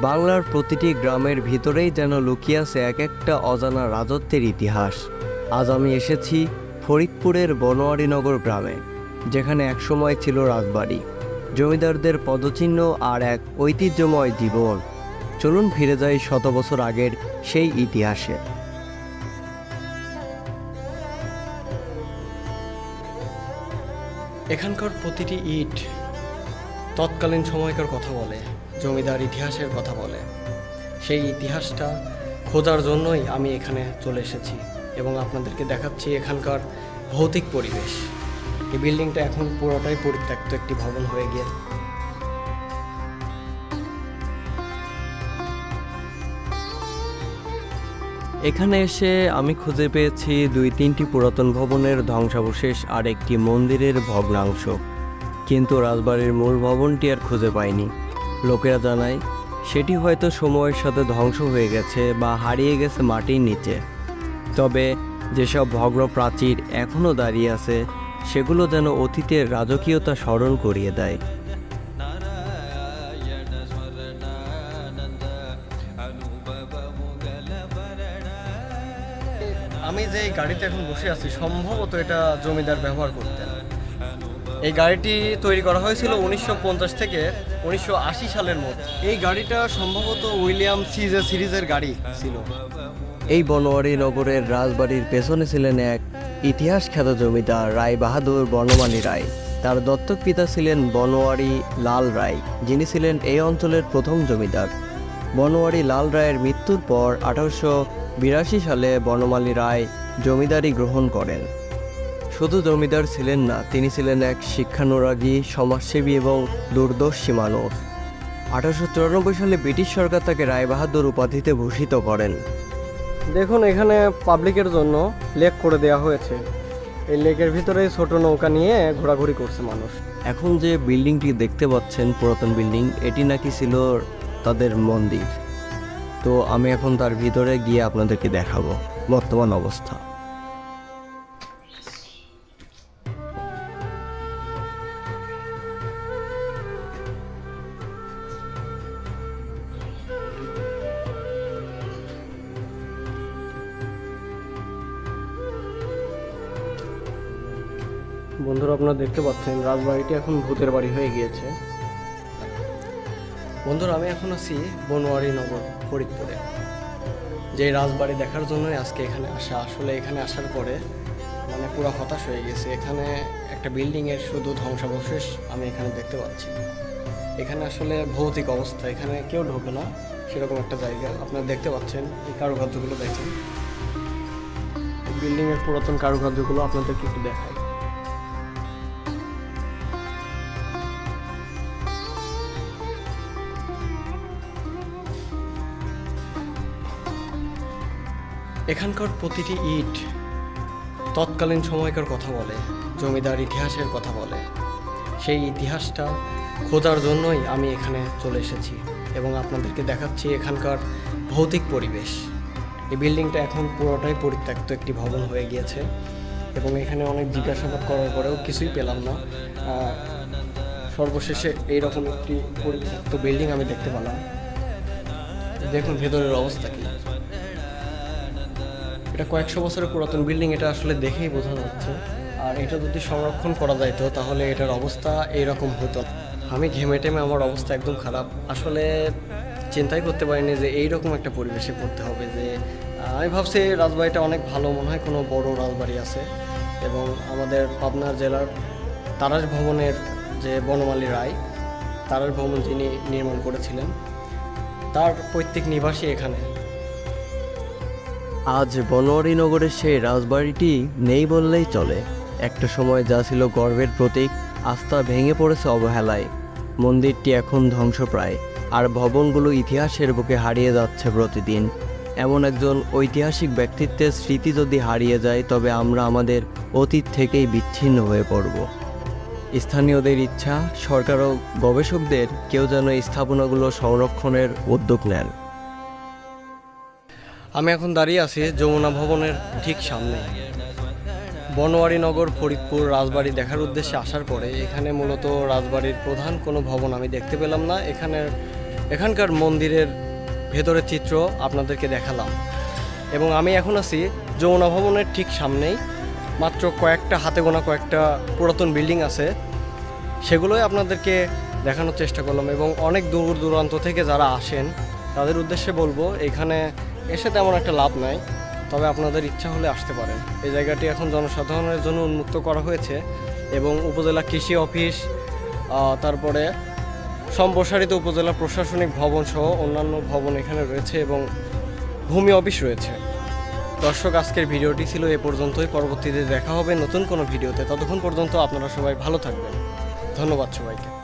বাংলার প্রতিটি গ্রামের ভিতরেই যেন লুকিয়ে আছে এক একটা অজানা রাজত্বের ইতিহাস। আজ আমি এসেছি ফরিদপুরের বনোয়ারিনগর গ্রামে, যেখানে একসময় ছিল রাজবাড়ি। জমিদারদের পদচিহ্ন আর এক ঐতিহ্যময় জীবন। চলুন ফিরে যাই শত বছর আগের সেই ইতিহাসে। এখানকার প্রতিটি ইট তৎকালীন সময়কার কথা বলে। জমিদার ইতিহাসের কথা বলে। সেই ইতিহাসটা খোঁজার জন্যই আমি এখানে চলে এসেছি এবং আপনাদেরকে দেখাচ্ছি এখানকার ভৌতিক পরিবেশ। এই বিল্ডিংটা এখন পুরোটাই পরিত্যক্ত একটি ভবন হয়ে গিয়ে। এখানে এসে আমি খুঁজে পেয়েছি দুই তিনটি পুরাতন ভবনের ধ্বংসাবশেষ আর একটি মন্দিরের ভগ্নাংশ। কিন্তু রাজবাড়ির মূল ভবনটি আর খুঁজে পাইনি। লোকেরা জানায়, সেটি হয়তো সময়ের সাথে ধ্বংস হয়ে গেছে বা হারিয়ে গেছে মাটির নিচে। তবে যেসব ভগ্ন প্রাচীর এখনও দাঁড়িয়ে আছে, সেগুলো যেন অতীতের রাজকীয়তা স্মরণ করিয়ে দেয়। আমি যে গাড়িতে এখন বসে আছি, সম্ভবত এটা জমিদার ব্যবহার করতেন। এই গাড়িটি তৈরি করা হয়েছিল উনিশশো থেকে উনিশশো আশি সালের মধ্যে। এই গাড়িটা সম্ভবত উইলিয়াম সিজে সিরিজের গাড়ি ছিল। এই বনোয়ারি নগরের রাজবাড়ির পেছনে ছিলেন এক ইতিহাস খ্যাত জমিদার রায় বাহাদুর বনমালী রায়। তার দত্তক পিতা ছিলেন বনোয়ারি লাল রায় যিনি ছিলেন এই অঞ্চলের প্রথম জমিদার। বনোয়ারি লাল রায়ের মৃত্যুর পর আঠারোশো বিরাশি সালে বনমালী রায় জমিদারি গ্রহণ করেন। শুধু জমিদার ছিলেন না, তিনি ছিলেন এক শিক্ষানুরাগী, সমাজসেবী এবং দূরদর্শী মানুষ আঠারোশো চুরানব্বই সালে ব্রিটিশ সরকার তাকে রায়বাহাদুর উপাধিতে ভূষিত করেন। দেখুন, এখানে পাবলিকের জন্য লেক করে দেওয়া হয়েছে। এই লেকের ভিতরে ছোট নৌকা নিয়ে ঘোরাঘুরি করছে মানুষ। এখন যে বিল্ডিংটি দেখতে পাচ্ছেন, পুরাতন বিল্ডিং, এটি নাকি ছিল তাদের মন্দির। তো আমি এখন তার ভিতরে গিয়ে আপনাদেরকে দেখাবো বর্তমান অবস্থা। বন্ধুরা আপনারা দেখতে পাচ্ছেন, রাজবাড়িটি এখন ভূতের বাড়ি হয়ে গিয়েছে। বন্ধুরা, আমি এখন আছি বনোয়ারি নগর ফরিদপুরে। যে রাজবাড়ি দেখার জন্যই আজকে এখানে আসা। আসলে এখানে আসার পরে মানে পুরো হতাশ হয়ে গেছে। এখানে একটা বিল্ডিংয়ের শুধু ধ্বংসাবশেষ আমি এখানে দেখতে পাচ্ছি। এখানে আসলে ভৌতিক অবস্থা। এখানে কেউ ঢোকে না, সেরকম একটা জায়গা। আপনারা দেখতে পাচ্ছেন এই কারুকার্যগুলো দেখেন। বিল্ডিংয়ের পুরাতন কারুকার্যগুলো আপনাদেরকে একটু দেখায় এখানকার প্রতিটি ইট তৎকালীন সময়কার কথা বলে, জমিদার ইতিহাসের কথা বলে। সেই ইতিহাসটা খোঁজার জন্যই আমি এখানে চলে এসেছি এবং আপনাদেরকে দেখাচ্ছি এখানকার ভৌতিক পরিবেশ। এই বিল্ডিংটা এখন পুরোটাই পরিত্যক্ত একটি ভবন হয়ে গিয়েছে এবং এখানে অনেক জিজ্ঞাসাবাদ করার পরেও কিছুই পেলাম না। সর্বশেষে এইরকম একটি পরিত্যক্ত বিল্ডিং আমি দেখতে পেলাম। দেখুন ভেতরের অবস্থা কি। এটা কয়েকশো বছরের পুরাতন বিল্ডিং এটা আসলে দেখেই বোঝা যাচ্ছে আর এটা যদি সংরক্ষণ করা যাইতো তাহলে এটার অবস্থা এইরকম হতো। আমি ঘেমে টেমে আমার অবস্থা একদম খারাপ। আসলে চিন্তাই করতে পারিনি যে এইরকম একটা পরিবেশে পড়তে হবে যে আমি ভাবছি রাজবাড়িটা অনেক ভালো, মনে হয় কোনো বড় রাজবাড়ি আছে। এবং আমাদের পাবনা জেলার তারাস ভবনের যে বনমালী রায় তারাস ভবন যিনি নির্মাণ করেছিলেন, তার পৈতৃক নিবাসী এখানে। আজ বনোয়ারি নগরের সেই রাজবাড়িটি নেই বললেই চলে। একটা সময় যা ছিল গর্বের প্রতীক আস্থা ভেঙে পড়েছে অবহেলায়। মন্দিরটি এখন ধ্বংসপ্রায়, আর ভবনগুলো ইতিহাসের বুকে হারিয়ে যাচ্ছে প্রতিদিন। এমন একজন ঐতিহাসিক ব্যক্তিত্বের স্মৃতি যদি হারিয়ে যায়, তবে আমরা আমাদের অতীত থেকেই বিচ্ছিন্ন হয়ে পড়ব। স্থানীয়দের ইচ্ছা, সরকার ও গবেষকদের কেউ যেন স্থাপনাগুলো সংরক্ষণের উদ্যোগ নেন। আমি এখন দাঁড়িয়ে আছি যমুনা ভবনের ঠিক সামনে। বনোয়ারি নগর, ফরিদপুর, রাজবাড়ি দেখার উদ্দেশ্যে আসার পরে এখানে মূলত রাজবাড়ির প্রধান কোনো ভবন আমি দেখতে পেলাম না। এখানে এখানকার মন্দিরের ভেতরের চিত্র আপনাদেরকে দেখালাম। এবং আমি এখন আছি যমুনা ভবনের ঠিক সামনেই। মাত্র কয়েকটা হাতে গোনা কয়েকটা পুরাতন বিল্ডিং আছে। সেগুলোই আপনাদেরকে দেখানোর চেষ্টা করলাম এবং অনেক দূর দূরান্ত থেকে যারা আসেন, তাদের উদ্দেশ্যে বলব এখানে এসে তেমন একটা লাভ নাই, তবে আপনাদের ইচ্ছা হলে আসতে পারেন। এই জায়গাটি এখন জনসাধারণের জন্য উন্মুক্ত করা হয়েছে এবং উপজেলা কৃষি অফিস তারপরে সম্প্রসারিত উপজেলা প্রশাসনিক ভবন সহ অন্যান্য ভবন এখানে রয়েছে এবং ভূমি অফিস রয়েছে। দর্শক, আজকের ভিডিওটি ছিল এ পর্যন্তই। পরবর্তীতে দেখা হবে নতুন কোনো ভিডিওতে। ততক্ষণ পর্যন্ত আপনারা সবাই ভালো থাকবেন। ধন্যবাদ সবাইকে।